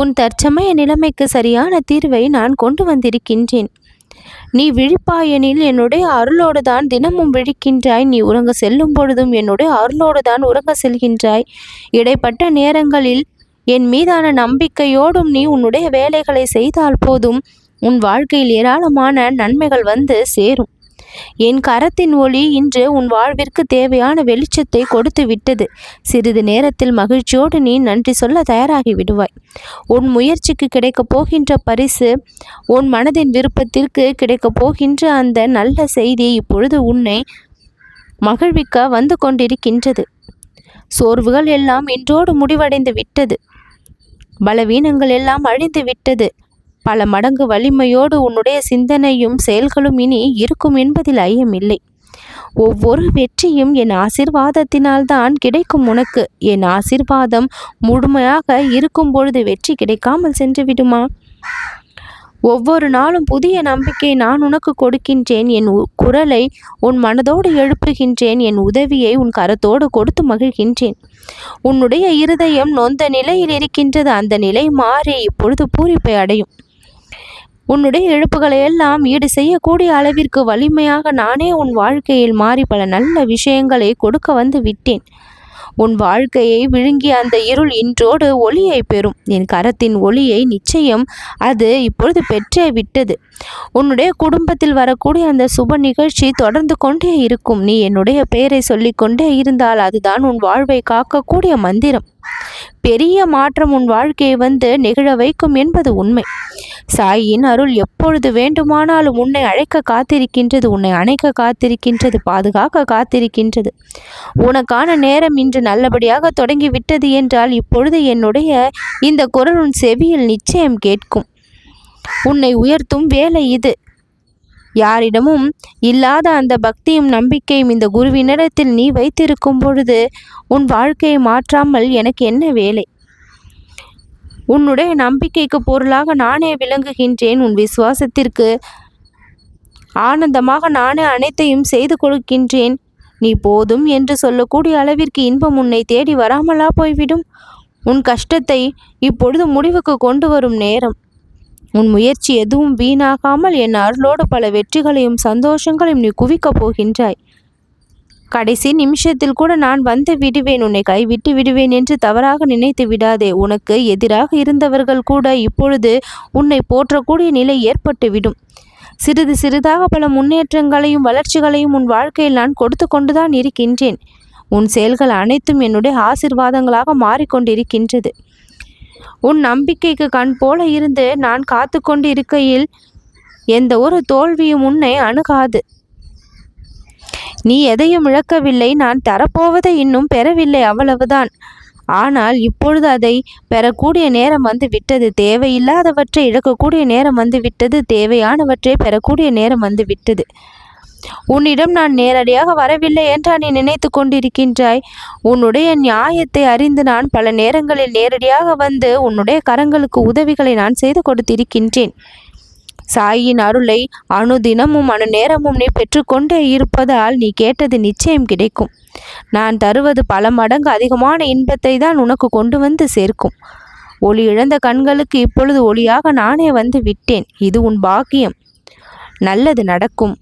உன் தற்சமய நிலைமைக்கு சரியான தீர்வை நான் கொண்டு வந்திருக்கின்றேன். நீ விழிப்பாயெனில் என்னுடைய அருளோடு தான் தினமும் விழிக்கின்றாய். நீ உறங்க செல்லும் பொழுதும் என்னுடைய அருளோடு தான் உறங்க செல்கின்றாய். இடைப்பட்ட நேரங்களில் என் மீதான நம்பிக்கையோடும் நீ உன்னுடைய வேலைகளை செய்தால் போதும். உன் வாழ்க்கையில் ஏராளமான நன்மைகள் வந்து சேரும். என் கரத்தின் ஒளி இன்று உன் வாழ்விற்கு தேவையான வெளிச்சத்தை கொடுத்து விட்டது. சிறிது நேரத்தில் மகிழ்ச்சியோடு நீ நன்றி சொல்ல தயாராகி விடுவாய். உன் முயற்சிக்கு கிடைக்கப் போகின்ற பரிசு உன் மனதின் விருப்பத்திற்கு கிடைக்கப் போகின்ற அந்த நல்ல செய்தி இப்பொழுது உன்னை மகிழ்விக்க வந்து கொண்டிருக்கின்றது. சோர்வுகள் எல்லாம் இன்றோடு முடிவடைந்து விட்டது. பலவீனங்கள் எல்லாம் அழிந்து விட்டது. பல மடங்கு வலிமையோடு உன்னுடைய சிந்தனையும் செயல்களும் இனி இருக்கும் என்பதில் ஐயமில்லை. ஒவ்வொரு வெற்றியும் என் ஆசிர்வாதத்தினால்தான் கிடைக்கும் உனக்கு. என் ஆசிர்வாதம் முழுமையாக இருக்கும் பொழுது வெற்றி கிடைக்காமல் சென்று விடுமா? ஒவ்வொரு நாளும் புதிய நம்பிக்கை நான் உனக்கு கொடுக்கின்றேன். என் குரலை உன் மனதோடு எழுப்புகின்றேன். என் உதவியை உன் கரத்தோடு கொடுத்து மகிழ்கின்றேன். உன்னுடைய இருதயம் நொந்த நிலையில் இருக்கின்றது. அந்த நிலை மாறி இப்பொழுது பூரிப்பை அடையும். உன்னுடைய இழப்புகளை எல்லாம் ஈடு செய்யக்கூடிய அளவிற்கு வலிமையாக நானே உன் வாழ்க்கையில் மாறி பல நல்ல விஷயங்களை கொடுக்க வந்து விட்டேன். உன் வாழ்க்கையை விழுங்கிய அந்த இருள் இன்றோடு ஒளியை பெறும். என் கரத்தின் ஒளியை நிச்சயம் அது இப்பொழுது பெற்றே விட்டது. உன்னுடைய குடும்பத்தில் வரக்கூடிய அந்த சுப நிகழ்ச்சி தொடர்ந்து கொண்டே இருக்கும். நீ என்னுடைய பெயரை சொல்லிக்கொண்டே இருந்தால் அதுதான் உன் வாழ்வை காக்கக்கூடிய மந்திரம். பெரிய மாற்றம் உன் வாழ்க்கையை வந்து நிகழ வைக்கும் என்பது உண்மை. சாயின் அருள் எப்பொழுது வேண்டுமானாலும் உன்னை அழைக்க காத்திருக்கின்றது உன்னை அணைக்க காத்திருக்கின்றது பாதுகாக்க காத்திருக்கின்றது. உனக்கான நேரம் இன்று நல்லபடியாக தொடங்கிவிட்டது என்றால் இப்பொழுது என்னுடைய இந்த குரல் உன் செவியில் நிச்சயம் கேட்கும். உன்னை உயர்த்தும் வேலை இது. யாரிடமும் இல்லாத அந்த பக்தியும் நம்பிக்கையும் இந்த குருவினிடத்தில் நீ வைத்திருக்கும் பொழுது உன் வாழ்க்கையை மாற்றாமல் எனக்கு என்ன வேலை? உன்னுடைய நம்பிக்கைக்கு பொருளாக நானே விளங்குகின்றேன். உன் விசுவாசத்திற்கு ஆனந்தமாக நானே அனைத்தையும் செய்து கொடுக்கின்றேன். நீ போதும் என்று சொல்லக்கூடிய அளவிற்கு இன்பம் உன்னை தேடி வராமலா போய்விடும். உன் கஷ்டத்தை இப்பொழுது முடிவுக்கு கொண்டு வரும் நேரம். உன் முயற்சி எதுவும் வீணாகாமல் என் அருளோடு பல வெற்றிகளையும் சந்தோஷங்களையும் நீ குவிக்கப் போகின்றாய். கடைசி நிமிஷத்தில் கூட நான் வந்து விடுவேன் உன்னை கைவிட்டு விடுவேன் என்று தவறாக நினைத்து விடாதே. உனக்கு எதிராக இருந்தவர்கள் கூட இப்பொழுது உன்னை போற்றக்கூடிய நிலை ஏற்பட்டுவிடும் சிறிது சிறிதாக பல முன்னேற்றங்களையும் வளர்ச்சிகளையும் உன் வாழ்க்கையில் நான் கொடுத்து கொண்டுதான் இருக்கின்றேன். உன் செயல்கள் அனைத்தும் என்னுடைய ஆசிர்வாதங்களாக மாறிக்கொண்டிருக்கின்றது. உன் நம்பிக்கைக்கு கண் போல இருந்து நான் காத்து கொண்டு இருக்கையில் எந்த ஒரு தோல்வியும் உன்னை அணுகாது. நீ எதையும் இழக்கவில்லை நான் தரப்போவதை இன்னும் பெறவில்லை அவ்வளவுதான். ஆனால் இப்பொழுது அதை பெறக்கூடிய நேரம் வந்து விட்டது தேவையில்லாதவற்றை இழக்கக்கூடிய நேரம் வந்து விட்டது தேவையானவற்றை பெறக்கூடிய நேரம் வந்து விட்டது உன்னிடம் நான் நேரடியாக வரவில்லை என்றா நீ நினைத்து கொண்டிருக்கின்றாய். உன்னுடைய நியாயத்தை அறிந்து நான் பல நேரங்களில் நேரடியாக வந்து உன்னுடைய கரங்களுக்கு உதவிகளை நான் செய்து கொடுத்திருக்கின்றேன். சாயின் அருளை அணுதினமும் அணுநேரமும் நீ பெற்றுக்கொண்டே இருப்பதால் நீ கேட்டது நிச்சயம் கிடைக்கும். நான் தருவது பல மடங்கு அதிகமான இன்பத்தை தான் உனக்கு கொண்டு வந்து சேர்க்கும். ஒளி இழந்த கண்களுக்கு இப்பொழுது ஒளியாக நானே வந்து விட்டேன். இது உன் பாக்கியம். நல்லது நடக்கும்.